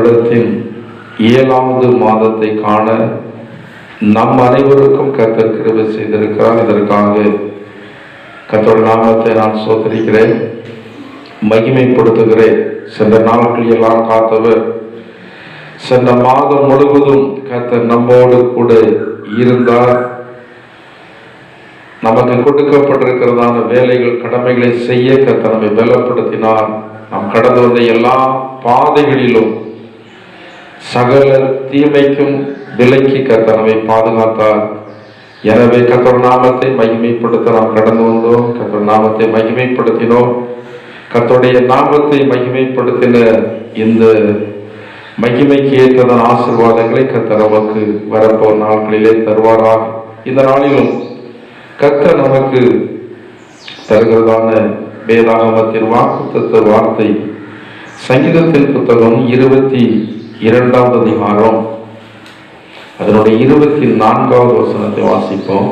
வருடத்தின் ஏழாவது மாதத்தை காண நம் அனைவருக்கும் கத்தர் கிருபை செய்திருக்கிறார். இதற்காக கத்தோட நாமத்தை நான் சோதரிக்கிறேன் மகிமைப்படுத்துகிறேன். சென்ற நாட்கள் எல்லாம் காத்தவர். சென்ற மாதம் முழுவதும் கத்தர் நம்மோடு கூட இருந்தார். நமக்கு கொடுக்கப்பட்டிருக்கிறதான வேலைகள் கடமைகளை செய்ய கர்த்தர் நம்மை பலப்படுத்தினார். நாம் கடந்து வந்த எல்லா பாதைகளிலும் சகல தீமைக்கும் விலக்கி கத்தனவை பாதுகாத்தார். எனவே கத்தர் நாமத்தை மகிமைப்படுத்த நாம் கடந்து வந்தோம். கத்தர் நாமத்தை மகிமைப்படுத்தினோம். கத்தோடைய நாமத்தை மகிமைப்படுத்தின இந்த மகிமைக்கு ஏற்றதன் ஆசீர்வாதங்களை கத்தர் நமக்கு வரப்போ நாட்களிலே தருவாராக. இந்த நாளிலும் கர்த்தர் நமக்கு தருகிறதான வேதாகமத்தின் வாக்குத்தத்த வார்த்தை சங்கீதத்தின் புத்தகம் இருபத்தி இரண்டாவது அதிகாரம். அதனுடைய இருபத்தி நான்காவது வசனத்தை வாசிப்போம்.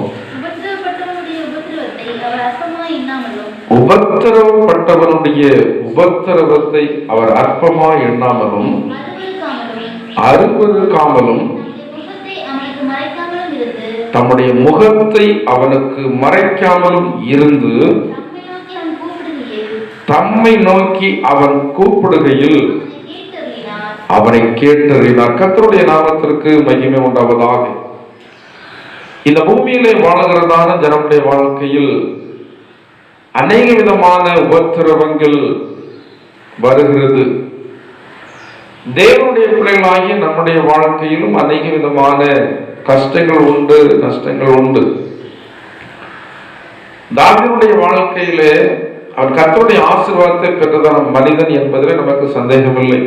உபத்திரவப்பட்டவனுடைய உபத்திரவத்தை அவர் அற்பமா எண்ணாமலும். அருவருக்காமலும் தம்முடைய முகத்தை அவனுக்கு மறைக்காமலும் இருந்து. தம்மை நோக்கி அவன் கூப்பிடுகையில். அவனை அவனை கேட்டறினார் நாமத்திற்கு மகிமை உண்டாவதாக. இந்த பூமியிலே வாழுகிறதான ஜனமுடைய வாழ்க்கையில் அநேக விதமான உபத்திரவங்கள் வருகிறது. தேவனுடைய பிள்ளைகளாகிய நம்முடைய வாழ்க்கையிலும் அநேக விதமான கஷ்டங்கள் உண்டு நஷ்டங்கள் உண்டு. தாவினுடைய வாழ்க்கையிலே அவன் கத்தருடைய ஆசீர்வாதத்தை பெற்றதான மனிதன் என்பதில் நமக்கு சந்தேகமில்லை.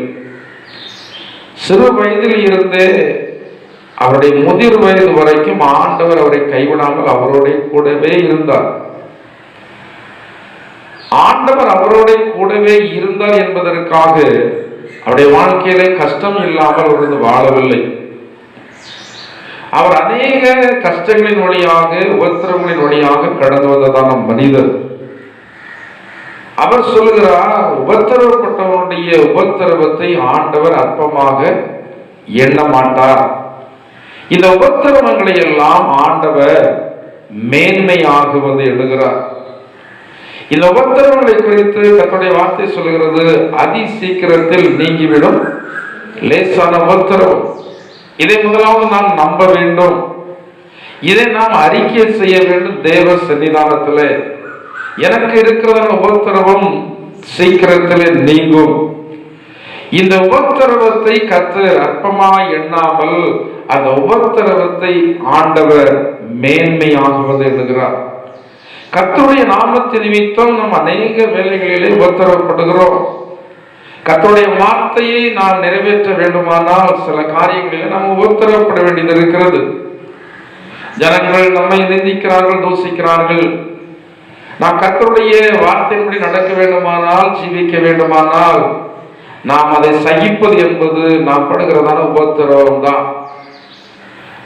சிறு வயதில் இருந்து அவருடைய முதிர் வயது வரைக்கும் ஆண்டவர் அவரை கைவிடாமல் அவரோட கூடவே இருந்தார். ஆண்டவர் அவரோட கூடவே இருந்தார் என்பதற்காக அவருடைய வாழ்க்கையிலே கஷ்டம் இல்லாமல் அவர் இருந்து வாழவில்லை. அவர் அநேக கஷ்டங்களின் வழியாக உபத்திரங்களின் வழியாக கடந்து வந்ததான மனிதர். அவர் சொல்லுகிறார் உபத்திரவப்பட்டவனுடைய உபத்திரவத்தை ஆண்டவர் அற்பமாக எண்ண மாட்டார். இந்த உபத்திரவங்களை எல்லாம் ஆண்டவர் மேன்மையாகுவது எழுகிறார் இந்த உபத்திரவங்களை குறித்து தன்னுடைய வார்த்தை சொல்கிறது அதி சீக்கிரத்தில் நீங்கிவிடும் லேசான உபத்திரவம். இதை முதலாவது நாம் நம்ப வேண்டும். இதை நாம் அறிக்கை செய்ய வேண்டும் தேவ சன்னிதானத்தில் எனக்கு இருக்கிறதான உபத்திரவம் சீக்கிரத்தில் நீங்கும். இந்த உபத்திரவத்தை கத்தர் அற்பமாய் எண்ணாமல் அந்த உபத்திரவத்தை ஆண்டவர் மேன்மையாகுவது என்கிறார். கத்தருடைய நாமத்தின் நிமித்தம் நம் அநேக வேலைகளிலே உபத்திரப்படுகிறோம் கத்தருடைய வார்த்தையை நாம் நிறைவேற்ற வேண்டுமானால் சில காரியங்களில் நாம் உபத்திரப்பட வேண்டியது இருக்கிறது. ஜனங்கள் நம்மை நிந்திக்கிறார்கள் தூசிக்கிறார்கள் நாம் கர்த்தருடைய வார்த்தையின்படி நடக்க வேண்டுமானால் ஜீவிக்க வேண்டுமானால் நாம் அதை சகிப்பது என்பது நாம் படுகிறதான உபத்திரவம் தான்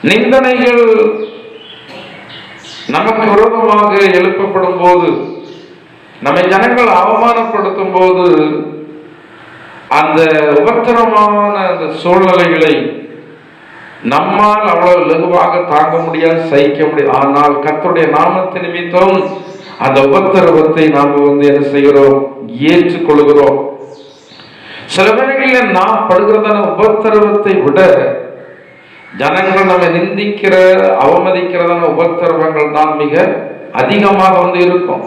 நிந்தனைகள் நமக்கு விரோதமாக எழுப்பப்படும் போது நம்மை ஜனங்கள் அவமானப்படுத்தும் போது அந்த உபத்திரமான அந்த சூழ்நிலைகளை நம்மால் அவ்வளவு லகுவாக தாங்க முடியாது சகிக்க முடியாது. ஆனால் கத்தருடைய நாமத்தை நிமித்தம் அந்த உபத்திரவத்தை நாம் வந்து என்ன செய்கிறோம்? ஏற்றுக்கொள்கிறோம். சில வேளைகளில் நாம் படுகிறதான உபத்திரவத்தை விட ஜனங்கள் நம்ம நிந்திக்கிற அவமதிக்கிறதான உபத்திரவங்கள் தான் மிக அதிகமாக வந்து இருக்கும்.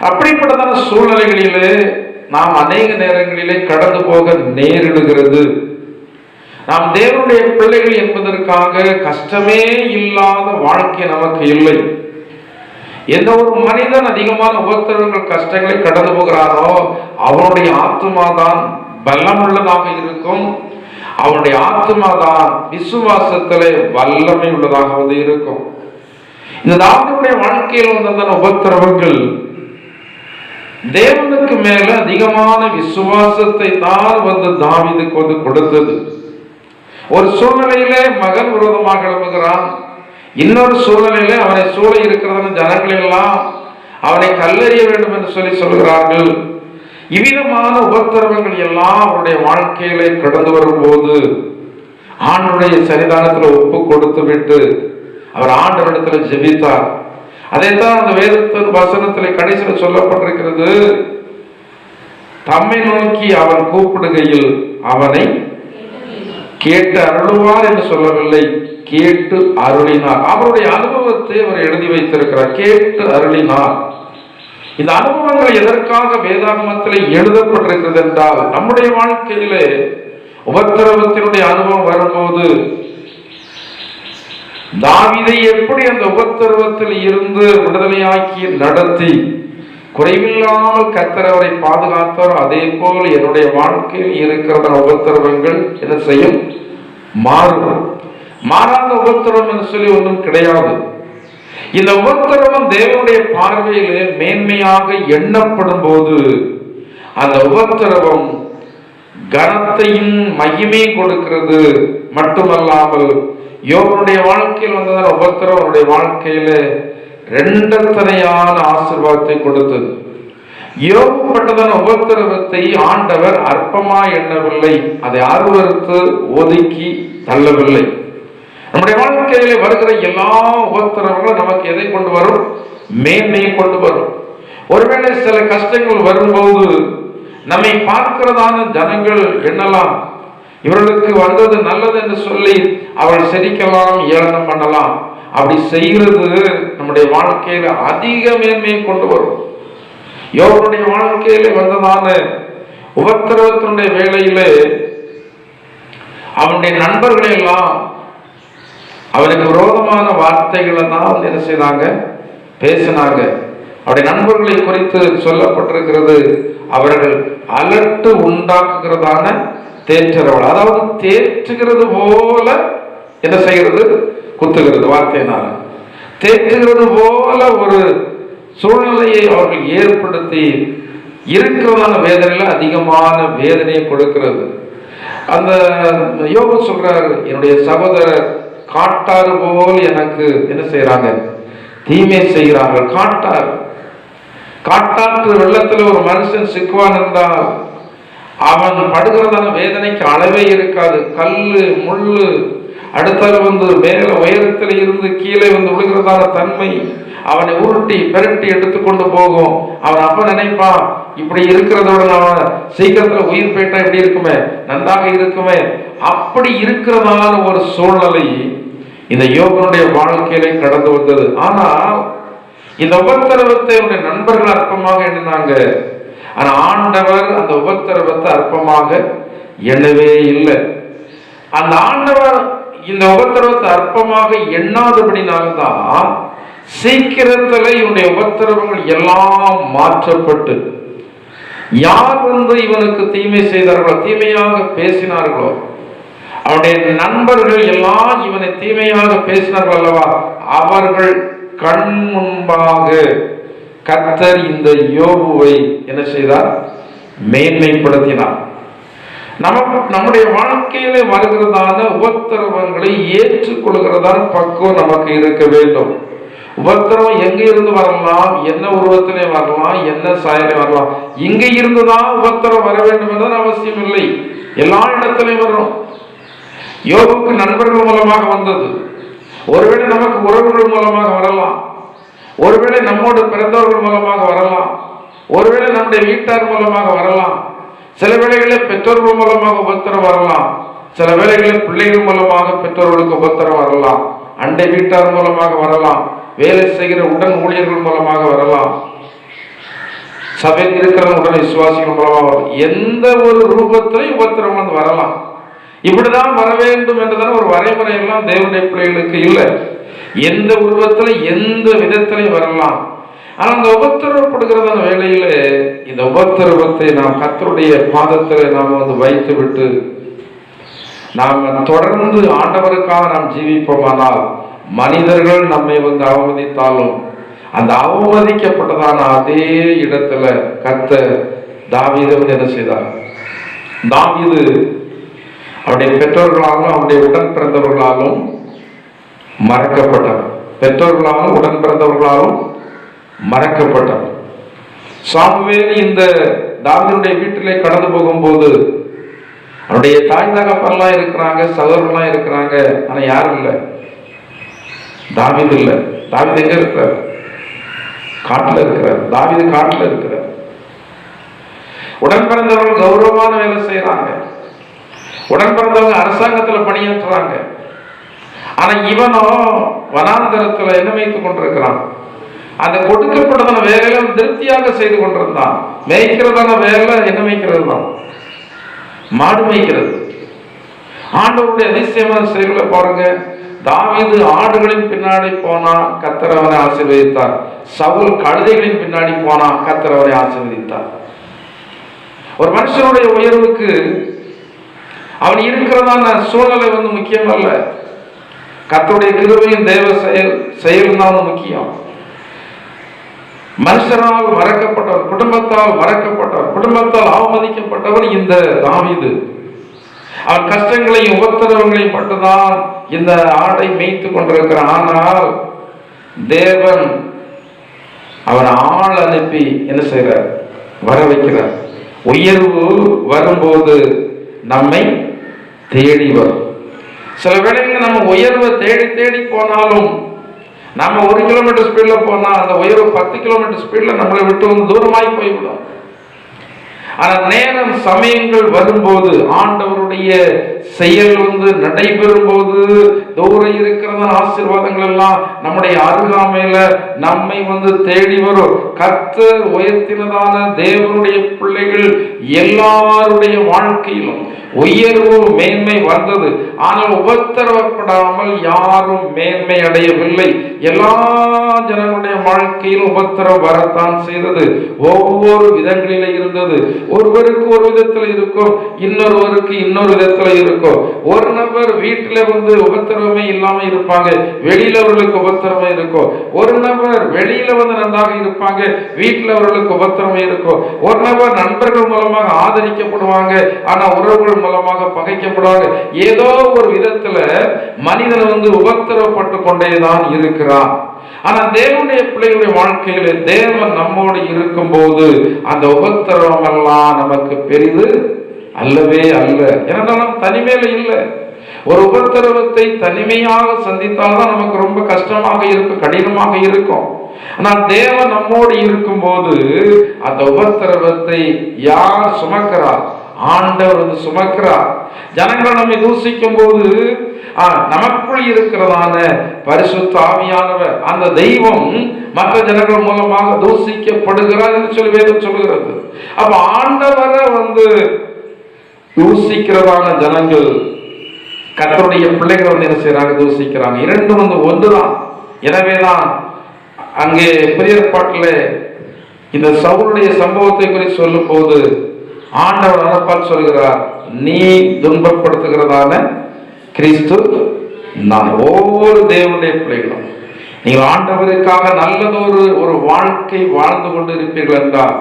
அப்படிப்பட்டதான சூழ்நிலைகளிலே நாம் அநேக நேரங்களிலே கடந்து போக நேரிடுகிறது. நாம் தேவனுடைய பிள்ளைகள் என்பதற்காக கஷ்டமே இல்லாத வாழ்க்கை நமக்கு இல்லை. எந்த ஒரு மனிதன் அதிகமான உபத்திரங்கள் கஷ்டங்களை கடந்து போகிறாரோ அவனுடைய ஆத்மா தான் பலமுள்ளதாக இருக்கும். அவனுடைய ஆத்மா தான் விசுவாசத்திலே வல்லமை உள்ளதாக வந்து இருக்கும். இந்த தாவினுடைய வாழ்க்கையில் வந்த உபத்திரவங்கள் தேவனுக்கு மேல அதிகமான விசுவாசத்தை தான் வந்து தாவிதுக்கு வந்து கொடுத்தது. ஒரு சூழ்நிலையிலே மகன் விரோதமாக எழுப்புகிறான் இன்னொரு சூழலில் அவனை சூழ இருக்கிறதான ஜனங்கள் எல்லாம் அவனை கல்லறிய வேண்டும் என்று சொல்லி சொல்கிறார்கள். இவ்விதமான உபத்திரவங்கள் எல்லாம் அவருடைய வாழ்க்கையிலே கடந்து வரும்போது ஆண்டுடைய சரிதானத்தில் ஒப்பு கொடுத்து விட்டு அவர் ஆண்டவரிடத்தில் ஜெபித்தார். அதைத்தான் அந்த வேதத்தின் வசனத்தில் கடைசியில் சொல்லப்பட்டிருக்கிறது. தம்மை நோக்கி அவன் கூப்பிடுகையில் அவனை கேட்டு அருளுவார் என்று சொல்லவில்லை. கேட்டு அருளினார். அவருடைய அனுபவத்தை அவர் எழுதி வைத்திருக்கிறார். கேட்டு அருளினார். இந்த அனுபவங்கள் எதற்காக வேதாகமத்தில் எழுதப்பட்டிருக்கிறது என்றால் நம்முடைய வாழ்க்கையிலே உபத்திரவத்தினுடைய அனுபவம் வரும்போது தாவிதை எப்படி அந்த உபத்திரவத்தில் இருந்து விடுதலையாக்கி நடத்தி குறைவில்லாமல் கர்த்தர் அவரை பாதுகாத்தாரோ அதே போல் என்னுடைய வாழ்க்கையில் இருக்கிற உபத்திரவங்கள் என்ன செய்யும்? மாறும் மாறாத உபத்திரம் என்று சொல்லி ஒன்றும் கிடையாது. இந்த உபத்திரவம் தேவனுடைய பார்வையிலே மேன்மையாக எண்ணப்படும் போது அந்த உபத்திரவம் கனத்தையும் மகிமையும் கொடுக்கிறது. மட்டுமல்லாமல் யோகனுடைய வாழ்க்கையில் வந்ததான உபத்திரம் அவருடைய வாழ்க்கையில ரெண்டத்தனையான ஆசிர்வாதத்தை கொடுத்தது. யோகப்பட்டதான உபத்திரவத்தை ஆண்டவர் அற்பமா எண்ணவில்லை. அதை அருவறுத்து ஒதுக்கி தள்ளவில்லை. நம்முடைய வாழ்க்கையில வருகிற எல்லா உபத்திரங்களும் நமக்கு எதை கொண்டு வரும்? மேன்மையை கொண்டு வரும். ஒருவேளை சில கஷ்டங்கள் வரும்போது நம்மை பார்க்கிறதான ஜனங்கள் எண்ணலாம் இவர்களுக்கு வந்தது நல்லது என்று சொல்லி அவள் செரிக்கலாம் ஏளனம் பண்ணலாம். அப்படி செய்கிறது நம்முடைய வாழ்க்கையில அதிக மேன்மையை கொண்டு வரும். யோகனுடைய வாழ்க்கையில வந்ததான உபத்திரவத்தினுடைய வேலையில அவனுடைய நண்பர்களை எல்லாம் அவருக்கு விரோதமான வார்த்தைகளை தான் வந்து என்ன செய்தாங்க? பேசினாங்க. அவருடைய நண்பர்களை குறித்து சொல்லப்பட்டிருக்கிறது அவர்கள் அலட்டு உண்டாக்குகிறதான தேற்றவர்கள் அதாவது தேற்றுகிறது போல என்ன செய்கிறது? குத்துகிறது வார்த்தையினால. தேற்றுகிறது போல ஒரு சூழ்நிலையை அவர்கள் ஏற்படுத்தி இருக்கிறதான வேதனையில் அதிகமான வேதனையை கொடுக்கிறது. அந்த யோகம் சொல்றாரு என்னுடைய சகோதரர் காட்டாறு போல் எனக்கு என்ன செய்யறாங்க தீமை செய்கிறார்கள். காட்டார். காட்டாற்று வெள்ளத்துல ஒரு மனுஷன் சிக்குவான் என்றால் அவன் படுகிறதான வேதனைக்கு அளவே இருக்காது. கல்லு முள்ளு அடுத்தால வந்து மேல உயரத்தில் இருந்து கீழே வந்து விழுகிறதான தன்மை அவனை உருட்டி பெரட்டி எடுத்துக்கொண்டு போகும். அவன் அப்ப நினைப்பான் இப்படி இருக்கிறதோட நான் சீக்கிரத்துல உயிர் போயிட்டா எப்படி இருக்குமே? நன்றாக இருக்குமே? அப்படி இருக்கிறதான ஒரு சூழ்நிலை இந்த யோகனுடைய வாழ்க்கையிலே கடந்து வந்தது. ஆனால் இந்த உபத்திரவத்தை அவருடைய நண்பர்கள் அற்பமாக எண்ணினாங்க. ஆனா ஆண்டவர் அந்த உபத்திரவத்தை அற்பமாக எண்ணவே இல்லை. அந்த ஆண்டவர் இந்த உபத்திரவத்தை அற்பமாக எண்ணாதபடினால்தான் சீக்கிரத்துல இவனுடைய உபத்திரவங்கள் எல்லாம் மாற்றப்பட்டு யார் வந்து இவனுக்கு தீமை செய்தார்களோ தீமையாக பேசினார்களோ அவனுடைய நண்பர்கள் எல்லாம் இவனை தீமையாக பேசினார்கள் அல்லவா? அவர்கள் கண் முன்பாக கத்தர் இந்த யோபுவை என்ன செய்தார்? மேன்மைப்படுத்தினார். நம்ம நம்முடைய வாழ்க்கையில வருகிறதான உபத்திரவங்களை ஏற்றுக்கொள்கிறதான பக்குவம் நமக்கு இருக்க வேண்டும். உபத்திரவம் எங்க இருந்து வரலாம்? என்ன உருவத்திலே வரலாம்? என்ன சாயலே வரலாம்? இங்க இருந்துதான் உபத்திரம் வர வேண்டும் என்பது அவசியம் இல்லை எல்லா இடத்திலையும் வரும் யோகுக்கு நண்பர்கள் மூலமாக வந்தது. ஒருவேளை நமக்கு உறவுகள் மூலமாக வரலாம். ஒருவேளை நம்மோடு பிறந்தவர்கள் மூலமாக வரலாம். ஒருவேளை நம்முடைய வீட்டார் மூலமாக வரலாம். சில வேளைகளில் பெற்றோர்கள் மூலமாக உபத்திரம் வரலாம். சில வேளைகளில் பிள்ளைகள் மூலமாக பெற்றோர்களுக்கு உபத்திரம் வரலாம். அண்டை வீட்டார் மூலமாக வரலாம். வேலை செய்கிற உடன் ஊழியர்கள் மூலமாக வரலாம். சபையில் இருக்கிற உடன் விசுவாசிகள் மூலமாக வரலாம். எந்த ஒரு ரூபத்திலையும் உபத்திரம் வந்து வரலாம். இப்படிதான் வர வேண்டும் என்றதான ஒரு வரைமுறை எல்லாம் தேவனுடைய பிள்ளைகளுக்கு இல்லை. எந்த உருவத்துல எந்த விதத்திலையும் வரலாம். ஆனா அந்த உபத்திரவப்படுகிறதான வேலையில இந்த உபத்திரவத்தை நாம் கத்தருடைய பாதத்தில் நாம் வந்து வைத்து விட்டு நாம் தொடர்ந்து ஆண்டவருக்காக நாம் ஜீவிப்போமானால் மனிதர்கள் நம்மை வந்து அவமதித்தாலும் அந்த அவமதிக்கப்பட்டதான அதே இடத்துல கத்த தாவீது வந்து என்ன செய்தார்? தாவீது அவருடைய பெற்றோர்களாலும் அவருடைய உடன் பிறந்தவர்களாலும் மறக்கப்பட்டவர். பெற்றோர்களாலும் உடன் பிறந்தவர்களாலும் மறக்கப்பட்டவர். சாமுவேல் இந்த தாவீதுடைய வீட்டிலே கடந்து போகும்போது அவருடைய தாய் தகப்பெல்லாம் இருக்கிறாங்க சகோதரர்லாம் இருக்கிறாங்க ஆனால் யாரும் இல்லை. தாவீது இல்லை. தாவீது எங்கே இருக்கிறார்? காட்டில் இருக்கிறார். தாவீது காட்டில் இருக்கிறார். உடன் பிறந்தவர்கள் கௌரவமான வேலை செய்கிறாங்க உடன் பிறந்தவங்க அரசாங்கத்தில் பணியாற்றுறாங்க. ஆனா இவனோ வனாந்தரத்துல என்ன கொண்டிருக்கிறான். அந்த கொடுக்கப்பட்டதான வேலைகள் திருப்தியாக செய்து கொண்டிருந்தான். மேய்க்கிறதான வேலை என்ன மேய்க்கிறது தான் மாடு மேய்க்கிறது. ஆண்டவருடைய அதிசயமான செயல்களை பாருங்க. தாவீது ஆடுகளின் பின்னாடி போனா கத்திரவனை ஆசீர்வதித்தார். சவுல் கழுதைகளின் பின்னாடி போனா கத்திரவனை ஆசீர்வதித்தார். ஒரு மனுஷனுடைய உயர்வுக்கு அவன் இருக்கிறதான சூழ்நிலை வந்து முக்கியம் அல்ல. கத்தோடைய கிருவையும் தேவ செயல் செயலும் தான் முக்கியம். மனுஷரால் மறக்கப்பட்டவர் குடும்பத்தால் மறக்கப்பட்டவர் குடும்பத்தால் அவமதிக்கப்பட்டவர் இந்த தாவிது. அவன் கஷ்டங்களையும் உபத்திரவங்களையும் மட்டும்தான் இந்த ஆடை மேய்த்து கொண்டிருக்கிறான். ஆனால் தேவன் அவன் ஆள் அனுப்பி என்ன செய்கிறார்? வர வைக்கிறார் உயர்வு வரும்போது நம்மை தேடி வரும். சில வேளைகளில் நம்ம உயர்வை தேடி தேடி போனாலும் நம்ம ஒரு கிலோமீட்டர் ஸ்பீடில் போனால் அந்த உயர்வு பத்து கிலோமீட்டர் ஸ்பீடில் நம்மளை விட்டு வந்து தூரமாகி போய்விடும். ஆனால் நேரம் சமயங்கள் வரும்போது ஆண்டவருடைய செயல் வந்து நடைபெறும் போது தூரம் இருக்கிறதான ஆசீர்வாதங்கள் எல்லாம் நம்முடைய அருகாமையில நம்மை வந்து தேடி வரும். கத்த உயர்த்தினதான தேவனுடைய பிள்ளைகள் எல்லாருடைய வாழ்க்கையிலும் உயர்வு மேன்மை வந்தது. ஆனால் உபத்திரவப்படாமல் யாரும் மேன்மை அடையவில்லை. எல்லா ஜனங்களுடைய வாழ்க்கையில் உபத்திரம் வரத்தான் செய்தது. ஒவ்வொரு விதங்களிலே இருந்தது. ஒருவருக்கு ஒரு விதத்தில் இருக்கும் இன்னொருவருக்கு இன்னொரு விதத்தில் இருக்கும். ஒரு நபர் வீட்டுல வந்து உபத்திரவமே இல்லாம இருப்பாங்க. வெளியில அவர்களுக்கு உபத்திரமே இருக்கும். ஒரு நபர் வெளியில வந்து நன்றாக இருப்பாங்க. வீட்டுல அவர்களுக்கு உபத்திரமே இருக்கும். ஒரு நபர் நண்பர்கள் மூலமாக ஆதரிக்கப்படுவாங்க. ஆனா உறவுகள் மூலமாக பகைக்கப்படுவாங்க. ஏதோ ஒரு விதத்துல மனிதன் வந்து உபத்திரவப்பட்டு கொண்டேதான் இருக்கிறான். ஆனா தேவனுடைய பிள்ளைகளுடைய வாழ்க்கையில தேவன் நம்மோடு இருக்கும்போது அந்த உபத்திரவம் எல்லாம் நமக்கு பெரிது அல்லவே அல்ல. ஏன்னா நாம் தனிமையில இல்லை. ஒரு உபத்திரவத்தை தனிமையாக சந்தித்தால்தான் நமக்கு ரொம்ப கஷ்டமாக இருக்கும் கடினமாக இருக்கும். ஆனால் தேவன் நம்மோடு இருக்கும்போது அந்த உபத்திரவத்தை யார் சுமக்கிறார்? ஆண்டவர் வந்து சுமக்கிறார். ஜனங்கள் நம்மை தூசிக்கும் போது நமக்குள் இருக்கிறதான பரிசுத்த ஆவியானவர் அந்த தெய்வம் மற்ற ஜனங்கள் மூலமாக தூசிக்கப்படுகிறார் என்று சொல்லி வேதம் சொல்லுகிறது அப்ப ஆண்டவரை வந்து தூசிக்கிறதான ஜனங்கள் கத்தருடைய பிள்ளைகள் வந்து என்ன செய்யறாங்க தூசிக்கிறாங்க இரண்டும் வந்து ஒன்றுதான். எனவேதான் அங்கே புதிய ஏற்பாட்டில் இந்த சவுளுடைய சம்பவத்தை குறித்து சொல்லும் போது ஆண்டவர் அழப்பால் சொல்கிறார் நீ துன்பப்படுத்துகிறதான கிறிஸ்து நான் ஒவ்வொரு தேவனுடைய பிள்ளைகளும். நீங்கள் ஆண்டவருக்காக நல்லதொரு ஒரு வாழ்க்கை வாழ்ந்து கொண்டு இருப்பீர்கள் என்றால்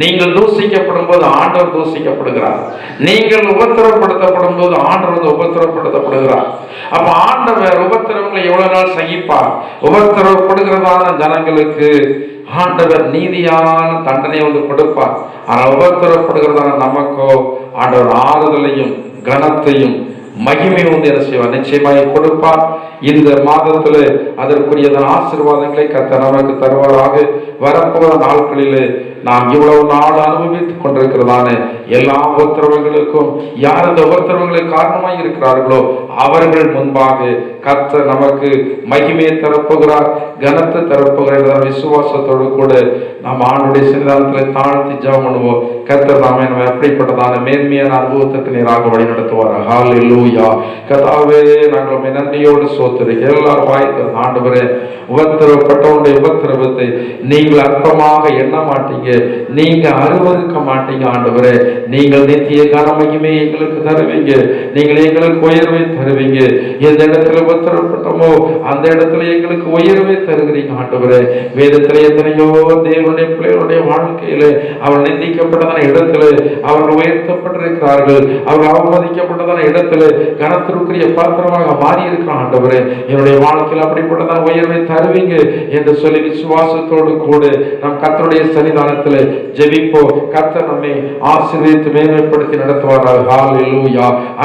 நீங்கள் தூசிக்கப்படும் போது ஆண்டவர் தூசிக்கப்படுகிறார். நீங்கள் உபத்திரப்படுத்தப்படும் போது ஆண்டவர் வந்து உபத்திரப்படுத்தப்படுகிறார். அப்ப ஆண்டவர் உபத்திரவங்களை எவ்வளவு நாள் சகிப்பார்? உபத்திரப்படுகிறதான ஜனங்களுக்கு ஆண்டவர் நீதியான தண்டனை வந்து கொடுப்பார். ஆனால் உபத்திரப்படுகிறதான நமக்கோ ஆண்டவர் ஆறுதலையும் கனத்தையும் மகிமை வந்து என்ன செய்வார்? நிச்சயமாக கொடுப்பார். இந்த மாதத்தில் அதற்குரியதான ஆசீர்வாதங்களை கத்த நமக்கு தருவாராக. வரப்போகிற நாட்களிலே நாம் இவ்வளவு நாள் அனுபவித்துக் கொண்டிருக்கிறதான எல்லா உபத்திரவங்களுக்கும் யார் அந்த உபத்திரவங்களுக்கு காரணமாக இருக்கிறார்களோ அவர்கள் முன்பாக கத்த நமக்கு மகிமையை தரப்போகிறார் கனத்தை தரப்போகிறார் என்ற விசுவாசத்தோடு கூட நாம் ஆண்டுடைய சன்னிதானத்தில் தாழ்த்தி ஜெபம் பண்ணுவோம். கர்த்தர் நாம நம்ம எப்படிப்பட்டதான மேன்மையான அனுபவத்திற்கு நேராக வழி நடத்துவார் ஹால் இல்லூயா கதாவே நாங்கள் நன்றியோடு சோத்துறீங்க எல்லாரும் வாய்த்து ஆண்டவரே உபத்திரப்பட்டவனுடைய உபத்திரவத்தை நீங்கள் அற்பமாக எண்ண மாட்டீங்க. நீங்க அருவறுக்க மாட்டீங்க ஆண்டவரே. நீங்கள் நித்திய கனமகிமை எங்களுக்கு தருவீங்க. நீங்கள் எங்களுக்கு உயர்வை தருவீங்க எந்த இடத்துல உபத்திரப்பட்டோமோ அந்த இடத்துல எங்களுக்கு உயர்வை தருகிறீங்க ஆண்டவரே. வேதத்துல எத்தனையோ தேவனுடைய பிள்ளைகளுடைய வாழ்க்கையில அவள் நிந்திக்கப்பட்டதான இடத்துல அவர்கள் உயர்த்தப்பட்டிருக்கிறார்கள். அவர்கள் அவமதிக்கப்பட்டதான இடத்துல கனத்திற்குரிய பாத்திரமாக மாறி இருக்கிறான் ஆண்டவரே. என்னுடைய வாழ்க்கையில் அப்படிப்பட்டதான உயர்வை தருவீங்க என்று சொல்லி விசுவாசத்தோடு கூட நம் கத்தருடைய சன்னிதானத்தில் ஜெபிப்போ கத்த நம்மை ஆசிரியத்து மேன்மைப்படுத்தி நடத்துவார்கள்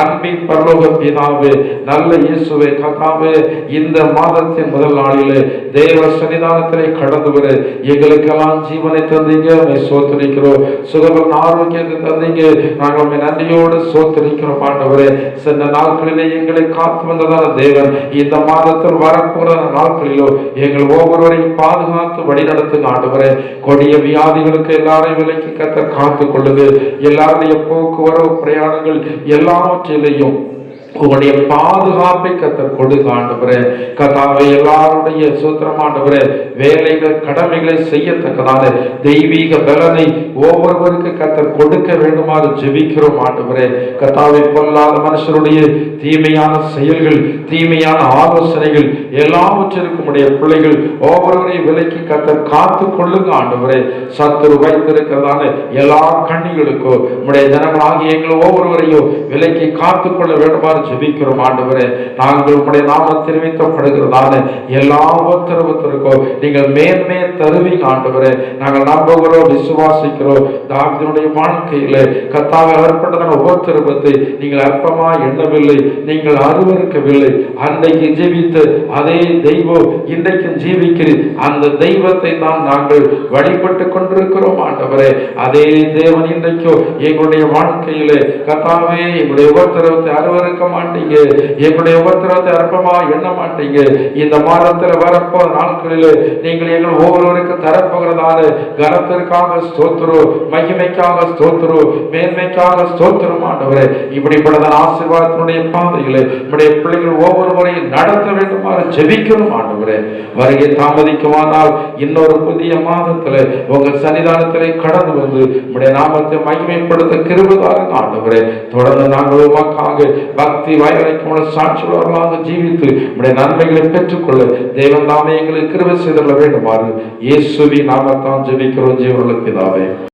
அன்பின் பரலோக பிதாவே நல்ல இயேசுவை கர்த்தாவே இந்த மாதத்தின் முதல் நாளிலே தேவ சன்னிதானத்திலே கடந்து வர எங்களுக்கெல்லாம் ஜீவனை தந்தீங்க. உண்மை சோத்தரிக்கிறோம் சுகபலன் ஆரோக்கியத்தை தந்தீங்க. நாங்கள் உண்மை நன்றியோடு சோத்தரிக்கிறோம் ஆண்டவரே. சென்ற நாட்களிலே எங்களை காத்து வந்ததான தேவன் இந்த மாதத்தில் வரப்போற நாட்களிலோ எங்கள் ஒவ்வொருவரையும் பாதுகாத்து வழிநடத்துங்க ஆண்டவரே. கொடிய வியாதிகளுக்கு எல்லாரையும் விலைக்கு கத்த காத்து கொள்ளுது எல்லாருடைய போக்குவரவு பிரயாணங்கள் எல்லாவற்றிலையும் உங்களுடைய பாதுகாப்பை கத்தர் கொடுங்க ஆண்டவரே கதாவை எல்லாருடைய சூத்திரமாண்டவரே வேலைகள் கடமைகளை செய்யத்தக்கதான. தெய்வீக பலனை ஒவ்வொருவருக்கு கத்தர் கொடுக்க வேண்டுமாறு ஜெபிக்கிறோம் ஆண்டவரே. கத்தாவை பொல்லாத மனுஷருடைய தீமையான செயல்கள் தீமையான ஆலோசனைகள் எல்லாவற்றிற்கும் உடைய பிள்ளைகள் ஒவ்வொருவரையும் விலைக்கு கத்தர் காத்து கொள்ளுங்க ஆண்டவரே. சத்துரு வைத்திருக்கிறதான எல்லா கண்ணிகளுக்கோ உடைய ஜனங்களாகிய எங்கள் ஒவ்வொருவரையும் விலைக்கு காத்து கொள்ள வேண்டுமாறு ஜெபிக்கிறோம் ஆண்டவரே. நாங்கள் உங்களுடைய நாமம் தெரிவிக்கப்படுகிறதான எல்லா உத்தரவத்திற்கும் நீங்கள் மேன்மே தருவீங்க ஆண்டவரே. நாங்கள் நம்புகிறோம் விசுவாசிக்கிறோம். தாவிதனுடைய வாழ்க்கையில கத்தாக ஏற்பட்டதான உபத்திரவத்தை நீங்கள் அற்பமா எண்ணவில்லை நீங்கள் அருவருக்கவில்லை. அன்றைக்கு ஜீவித்து அதே தெய்வம் இன்றைக்கும் ஜீவிக்கிறீர். அந்த தெய்வத்தை தான் நாங்கள் வழிபட்டு கொண்டிருக்கிறோம் ஆண்டவரே. அதே தேவன் இன்றைக்கும் எங்களுடைய வாழ்க்கையிலே கத்தாவே எங்களுடைய உபத்திரவத்தை அருவருக்க மாட்டீங்க. எங்களுடைய உபத்திரத்தை அற்பமா எண்ண மாட்டீங்க. இந்த மாதத்துல வரப்போ நாட்களில் நீங்கள் எங்கள் ஒவ்வொருவருக்கும் தரப்போகிறதான கனத்திற்காக ஸ்தோத்திரம் மகிமைக்காக ஸ்தோத்திரம் மேன்மைக்காக ஸ்தோத்திரம் ஆண்டவரே. இப்படிப்பட்டதான ஆசீர்வாதத்தினுடைய பாதைகளை நம்முடைய பிள்ளைகள் ஒவ்வொரு முறையும் நடத்த வேண்டுமாறு ஜெபிக்கணும் ஆண்டவரே. வருகை தாமதிக்குமானால் இன்னொரு புதிய மாதத்துல உங்கள் சன்னிதானத்திலே கடந்து வந்து நம்முடைய நாமத்தை மகிமைப்படுத்த கிருபதாரங்க ஆண்டவரே. தொடர்ந்து நாங்கள் உமக்காக பக்தி வயலைக்கு சாட்சியுள்ளவர்களாக ஜீவித்து நம்முடைய நன்மைகளை பெற்றுக்கொள்ள தெய்வம் தாமே எங்களுக்கு கிருவ செய்துள்ள வேண்டுமாறு இயேசுவி நாமத்தான் ஜெபிக்கிறோம் ஜீவர்களுக்கு பிதாவே.